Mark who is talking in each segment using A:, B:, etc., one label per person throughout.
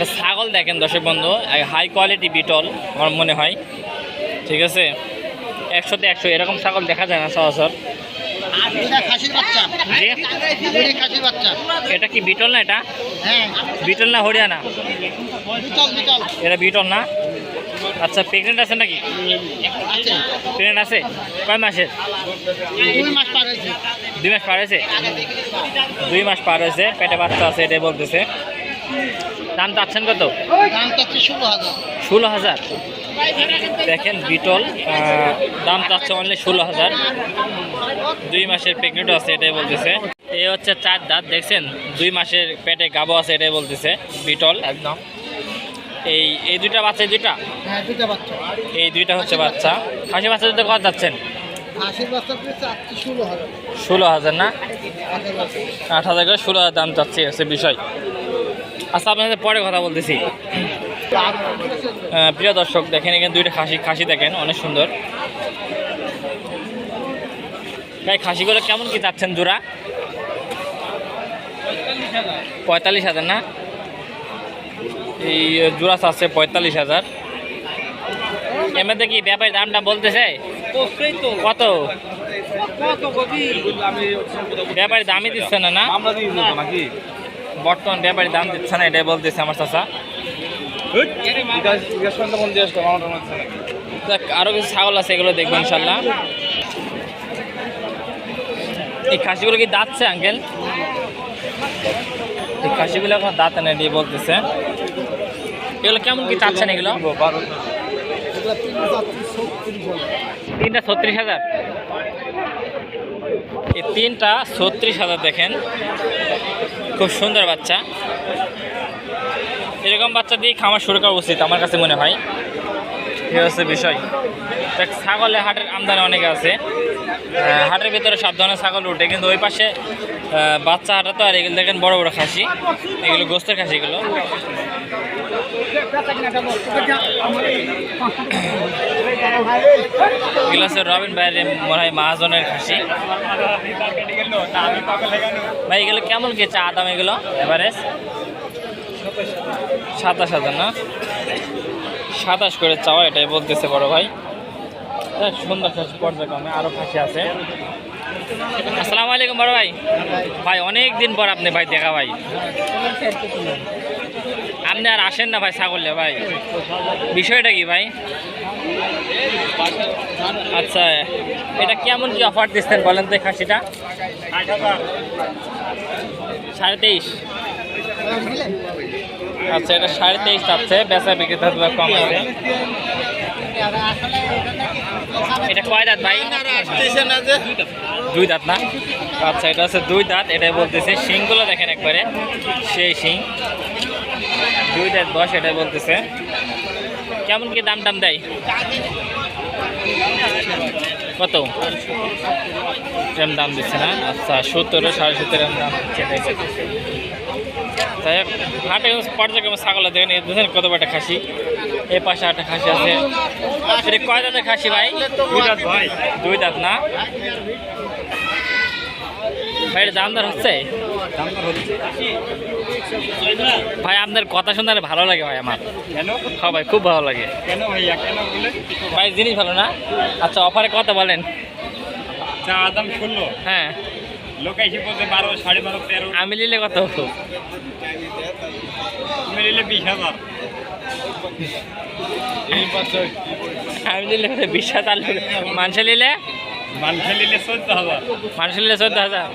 A: একটা ছাগল দেখেন দর্শক বন্ধু হাই কোয়ালিটি বিটল আমার মনে হয়। ঠিক আছে? একশোতে একশো এরকম ছাগল দেখা যায় না সচরাচর
B: এটা
A: কি বিটল না এটা?
B: হ্যাঁ।
A: বিটল না হরিয়ানা? এটা বিটল না? আচ্ছা প্রেগনেন্ট আছে নাকি?
B: আছে।
A: প্রেগনেন্ট আছে? কয় মাসের?
B: দুই মাস পার হয়েছে?
A: দুই মাস পার হয়েছে পেটে বাচ্চা আছে এটাই বলতেছে। দাম চাচ্ছেন কত?
B: দাম চাচ্ছি ষোলো হাজার।
A: ষোলো হাজার। দেখেন বিটল দাম চাচ্ছে অনলি ষোলো হাজার। দুই মাসের প্রেগনেন্টও আছে এটাই বলতেছে। এই হচ্ছে চার দাঁত দেখছেন? দুই মাসের পেটে গাবো আছে এটাই বলতেছে বিটল। একদম। এই এই দুইটা বাচ্চা এই দুইটা?
B: হ্যাঁ বাচ্চা।
A: এই দুইটা হচ্ছে বাচ্চা। হাসি বাচ্চা দুটো কত যাচ্ছেন?
B: ষোলো হাজার।
A: না? আট হাজার করে ষোলো হাজার দাম চাচ্ছে হচ্ছে বিষয়। আচ্ছা আপনার সাথে পরে কথা বলতেছি। প্রিয় দর্শক, দেখেন এখানে দুইটা খাসি খাসি দেখেন, অনেক সুন্দর। তাই খাসিগুলো কেমন কি চাচ্ছেন জোড়া? পঁয়তাল্লিশ হাজার না? এই জোড়া চাচ্ছে পঁয়তাল্লিশ হাজার। এমনিতে কি ব্যাপারী দামটা বলতেছে? কত? ব্যাপারী দামই দিচ্ছে না না? বর্তমান ব্যাপারী দাম দিচ্ছে না এটাই বলতেছে আমার চাষা আরও কিছু ছাগল আছে এগুলো দেখব ইনশাল্লাহ। এই খাসিগুলো কি দাঁতছে আঙ্কেল? এই খাসিগুলো এখন দাঁত এনে দিয়ে বলতেছে। এগুলো কেমন কি চাচ্ছেন এগুলো? তিনটা ছত্রিশ হাজার। এই তিনটা ছত্রিশ হাজার দেখেন। খুব সুন্দর বাচ্চা। এরকম বাচ্চা দিয়ে খামার শুরু করা উচিত আমার কাছে মনে হয়। এই হচ্ছে বিষয়। দেখ ছাগলে হাটের আমদানি অনেক আছে। হাটের ভিতরে সব ধরনের ছাগল উঠে কিন্তু ওই পাশে বাচ্চা হাটা তো আর এগুলো দেখেন বড় বড় খাসি এগুলো গোস্তের খাসি এগুলো এগুলো হচ্ছে রবিন ভাইয়ের মনে হয় মহাজনের খাসি। ভাই, এগুলো কেমন কি চা দাম এগুলো? এভারেজ? সাতাশ হাজার না? সাতাশ করে চাওয়া, এটাই বলতেছে বড় ভাই। সুন্দর খাসি, পর্যায়ক্রমে আরও খাসি আছে। আসসালামু আলাইকুম বড় ভাই। ভাই অনেক দিন পর আপনি ভাই দেখা ভাই। আপনি আর আসেন না ভাই ছাগলে, ভাই। বিষয়টা কি ভাই? আচ্ছা এটা কেমন কি অফার দিচ্ছেন বলেন তো খাসিটা? সাড়ে তেইশ। আচ্ছা এটা সাড়ে তেইশ চাচ্ছে বেচা বিক্রি থাকবে কম আছে। এটা কয় দাঁত ভাই? দুই দাঁত না? আচ্ছা এটা হচ্ছে দুই দাঁত, এটাই বলতেছে। শিংগুলো দেখেন একবারে, সেই শিং। দুই দাঁত বয়স এটাই বলতেছে। কেমন কি দাম টাম দেয়? কত? এরম দাম দিচ্ছে না? আচ্ছা সত্তর সাড়ে সত্তর এরম দাম দিচ্ছে। যাই হোক হাটে পর্যায়ক্রমে ছাগল দেখেন এই দেখেন কত বড় খাসি। এই পাশে একটা খাসি আছে। এটা কয় দাঁতের খাসি ভাই? দুই দাঁত ভাই। দুই দাঁত না? ভাই এটা দাম হচ্ছে? ভাই আপনার কথা শুনতে আর ভালো লাগে ভাই আমার।
C: কেন?
A: হ্যাঁ ভাই খুব ভালো লাগে।
C: কেন ভাইয়া? কেন বলে?
A: ভাই জিনিস ভালো না? আচ্ছা অফারে কত বলেন?
C: চা দাম ষোলো।
A: হ্যাঁ।
C: লোক এসে বলতে বারো সাড়ে বারো তেরো।
A: আমি নিলে কত?
C: তুমি নিলে বিশ হাজার।
A: আমি নিলে বিশ হাজার মানুষ নিলে?
C: চোদ্দ হাজার।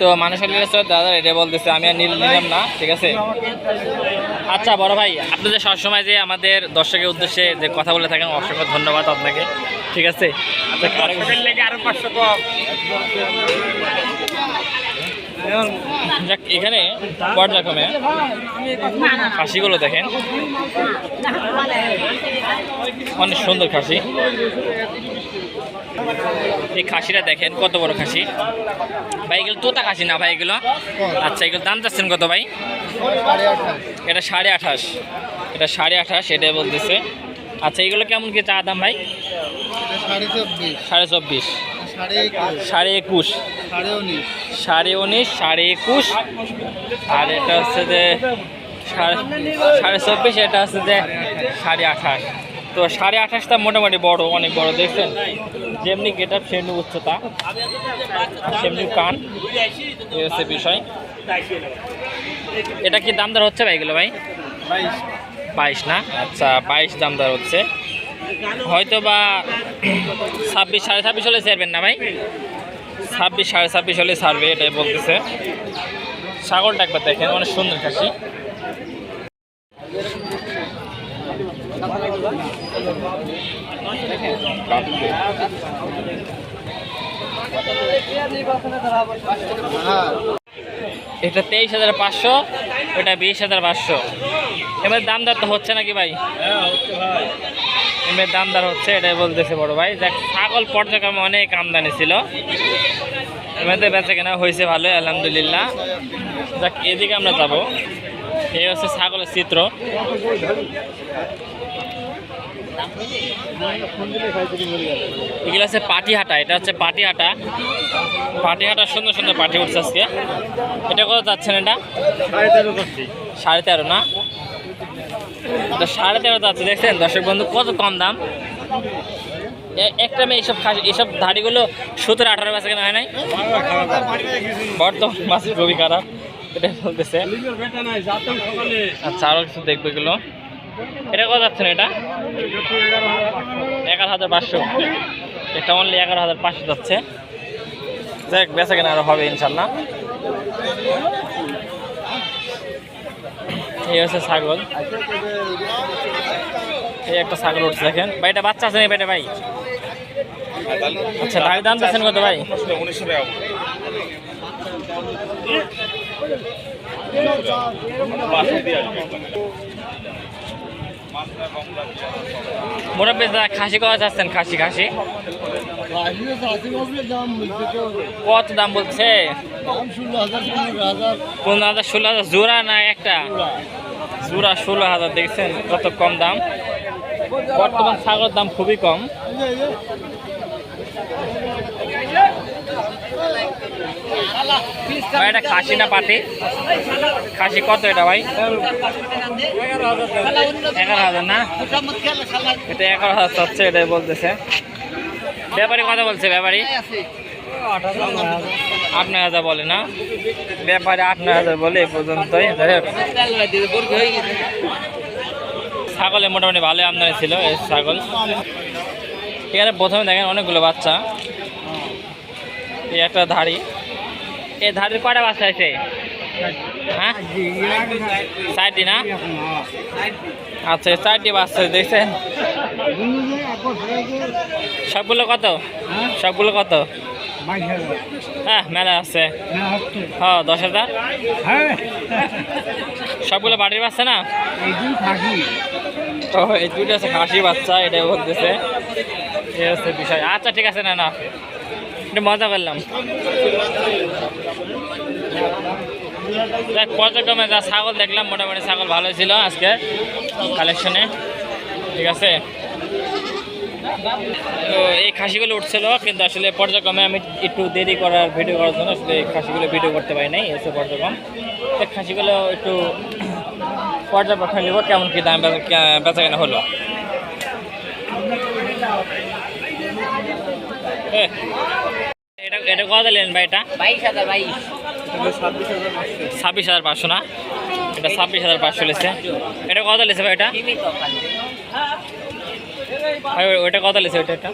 A: তো মানুষের লিলে চোদ্দ হাজার এটা বলতেছে আমি আর নীল নিলাম না ঠিক আছে? আচ্ছা বড় ভাই আপনি যে সবসময় যে আমাদের দর্শকের উদ্দেশ্যে যে কথা বলে থাকেন অসংখ্য ধন্যবাদ আপনাকে ঠিক আছে? আচ্ছা
C: আরও পাঁচশো
A: যাক এখানে পর্যায়ক্রমে খাসিগুলো দেখেন। অনেক সুন্দর খাসি। এই খাসিটা দেখেন কত বড় খাসি। ভাই এগুলো তোতা খাসি না ভাই এগুলো? আচ্ছা এগুলো দাম চাচ্ছেন কত ভাই? এটা সাড়ে আঠাশ। এটা সাড়ে আঠাশ এটাই বলতেছে। আচ্ছা এগুলো কেমন কি চা দাম ভাই?
B: সাড়ে চব্বিশ।
A: সাড়ে
B: একুশ?
A: সাড়ে
B: উনিশ।
A: সাড়ে একুশ। আর এটা হচ্ছে যে সাড়ে চব্বিশ এটা হচ্ছে যে সাড়ে আঠাশ। তো সাড়ে আঠাশটা মোটামুটি বড় অনেক বড় দেখছেন? যেমনি গেট আপ সেমনি উচ্চতা সেমনি কান। এই হচ্ছে বিষয়। এটা কি দাম দর হচ্ছে ভাই এগুলো ভাই? বাইশ না? আচ্ছা বাইশ দাম দর হচ্ছে। হয়তো বা ছাব্বিশ, সাড়ে ছাব্বিশ হলে ছাড়বেন না ভাই? ছাব্বিশ, সাড়ে ছাব্বিশ হলে ছাড়বে, এটাই বলতেছে। ছাগলটা একবার দেখেন, অনেক সুন্দর খাসি।
B: হ্যাঁ
A: এটা তেইশ হাজার পাঁচশো, ওটা বিশ হাজার পাঁচশো। এবার দাম দর তো হচ্ছে নাকি ভাই? এবার দাম দর হচ্ছে এটাই বলতেছে বড় ভাই। দেখ ছাগল পর্যায়ক্রমে অনেক আমদানি ছিল। এমনিতে বেচা কেনা হয়েছে ভালোই আলহামদুলিল্লাহ। দেখ এদিকে আমরা যাব। এই হচ্ছে ছাগলের চিত্র। এগুলো হচ্ছে পাটিহাটা এটা হচ্ছে পাটিহাটা। পাটিহাটা সুন্দর সুন্দর পাটি উঠছে আজকে। এটা কত যাচ্ছেন এটা? সাড়ে তেরো না? এটা সাড়ে তেরো যাচ্ছে দেখছেন? দর্শক বন্ধু, কত কম দাম? একটা মেয়ে এইসব এইসব ধাড়িগুলো সতেরো, আঠারো বেচা কেনা হয় নাই? বর্তমান মাছ খুবই খারাপ এটা বলতেছে। আচ্ছা আরও কিছু দেখব এগুলো। এটা কত যাচ্ছে না এটা? এগারো হাজার পাঁচশো। এটা অনলি এগারো হাজার পাঁচশো যাচ্ছে। দেখ বেচা কেনা আরও হবে ইনশাল্লাহ। এই হচ্ছে ছাগল। এই একটা ছাগল উঠছে, দেখেন। ভাই, এটা বাচ্চা আছে না ভাই? আচ্ছা ভাই দাম দিচ্ছেন কত, ভাই? মোটামুটি দাদা, খাসি কত চাচ্ছেন খাসি খাসি? কত দাম বলছে?
B: পনেরো হাজার,
A: ষোলো হাজার, জোড়া না একটা? জোড়া ষোলো হাজার, দেখছেন কত কম দাম? বর্তমান ছাগলের দাম খুবই কম। ভাই, এটা খাসি না পাটি খাসি কত এটা ভাই? এগারো হাজার না? এটা এগারো হাজার চাচ্ছে, এটাই বলতেছে। ব্যাপারী কথা বলছে ব্যাপারী? আট নয় হাজার বলে না? ব্যাপারে আট নয় হাজার বলে এই পর্যন্তই। ছাগলে মোটামুটি ভালো আমদানি ছিল এই ছাগল। এখানে প্রথমে দেখেন অনেকগুলো বাচ্চা। এই একটা ধাড়ি। এই ধাড়ির কয়টা বাচ্চা আছে? হ্যাঁ? চারটি না? আচ্ছা চারটি বাচ্চা, দেখছেন? সবগুলো কত? সবগুলো কত? হ্যাঁ মেলা আছে। হ্যাঁ দশ হাজার। সবগুলো বাড়ির বাচ্চা না? ও, এই দুইটা আছে খাসি বাচ্চা, এটাই বলতেছে। বিষয়। আচ্ছা ঠিক আছে, না না। একটু মজা করলাম। দেখ পর্যক্রমে যা ছাগল দেখলাম, মোটামুটি ছাগল ভালো ছিল আজকে কালেকশনে ঠিক আছে? তো এই খাসিগুলো উঠছিল, কিন্তু আসলে পর্যায়ক্রমে আমি একটু দেরি করার ভিডিও করার জন্য আসলে খাসিগুলো ভিডিও করতে পারি নাই, এসে পর্যায়ক্রম। তো খাসিগুলো একটু পর্যায়ক্রমে নিব, কেমন কি দাম বেচা- কেনা হলো? এটা এটা কত দিলেন ভাই এটা? ছাব্বিশ হাজার পাঁচশো। না এটা ছাব্বিশ হাজার পাঁচশো লেছে। এটা কত লেছে ভাই এটা? ভাই ওইটা কত লেছে ওইটা এটা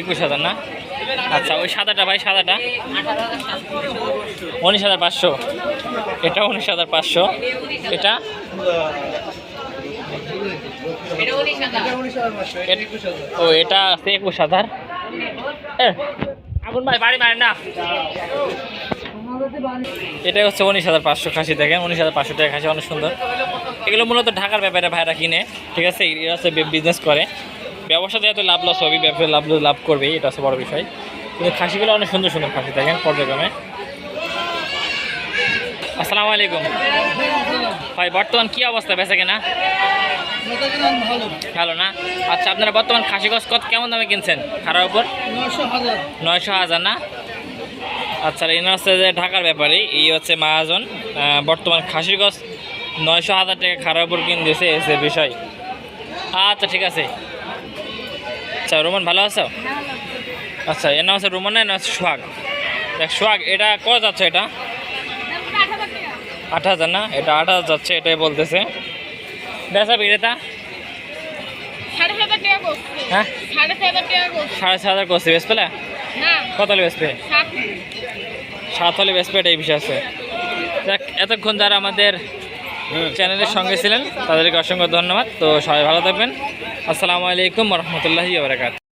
D: একুশ হাজার,
A: না? আচ্ছা ওই সাদাটা ভাই, সাদাটা? উনিশ হাজার পাঁচশো। এটা উনিশ হাজার পাঁচশো। এটা? ও, এটা আছে একুশ হাজার। আগুন ভাই, বাড়ি মারেন না। এটা হচ্ছে উনিশ হাজার পাঁচশো খাসি দেখেন, উনিশ হাজার পাঁচশো টাকা খাসি, অনেক সুন্দর। এগুলো মূলত ঢাকার ব্যাপারে ভাইরা কিনে, ঠিক আছে? এরা হচ্ছে বিজনেস করে। ব্যবসাতে যেহেতু লাভ লস হবে ব্যবসা লাভ লাভ করবেই, এটা হচ্ছে বড় বিষয়। কিন্তু খাসিগুলো অনেক সুন্দর সুন্দর খাসি, দেখেন পর্যায়ক্রমে আসসালামু আলাইকুম। ভাই, বর্তমান কি অবস্থা? বেচা কেনা?
B: ভালো
A: না? আচ্ছা আপনারা বর্তমান খাসি গছ কত, কেমন দামে কিনছেন? খারাপ উপর? নয়শো হাজার না? আচ্ছা এনার হচ্ছে যে ঢাকার ব্যাপারে, এই হচ্ছে মহাজন। বর্তমান খাসির গছ নয়শো হাজার টাকা খারাপ উপর কিন দিয়েছে এসে বিষয়। আচ্ছা ঠিক আছে। আচ্ছা রোমান ভালো আছো? আচ্ছা এর নাম আছে রোমান না এর নাম সোহাগ। দেখ সোহাগ এটা কত যাচ্ছে এটা? আট হাজার না? এটা আট হাজার যাচ্ছে এটাই বলতেছে। বিক্রেতা
E: টাকা করছে।
A: হ্যাঁ?
E: সাড়ে হাজার টাকা
A: ছয় হাজার করছে বেশ পেলে?
E: না।
A: কত হলে বেসপে
E: সাত।
A: সাত হলে বেসপে এটাই বিষয় আছে। দেখ এতক্ষণ যারা আমাদের চ্যানেলের সঙ্গে ছিলেন তাদেরকে অসংখ্য ধন্যবাদ। তো সবাই ভালো থাকবেন। আসসালামু আলাইকুম রহমতুল্লাহি বারাকাত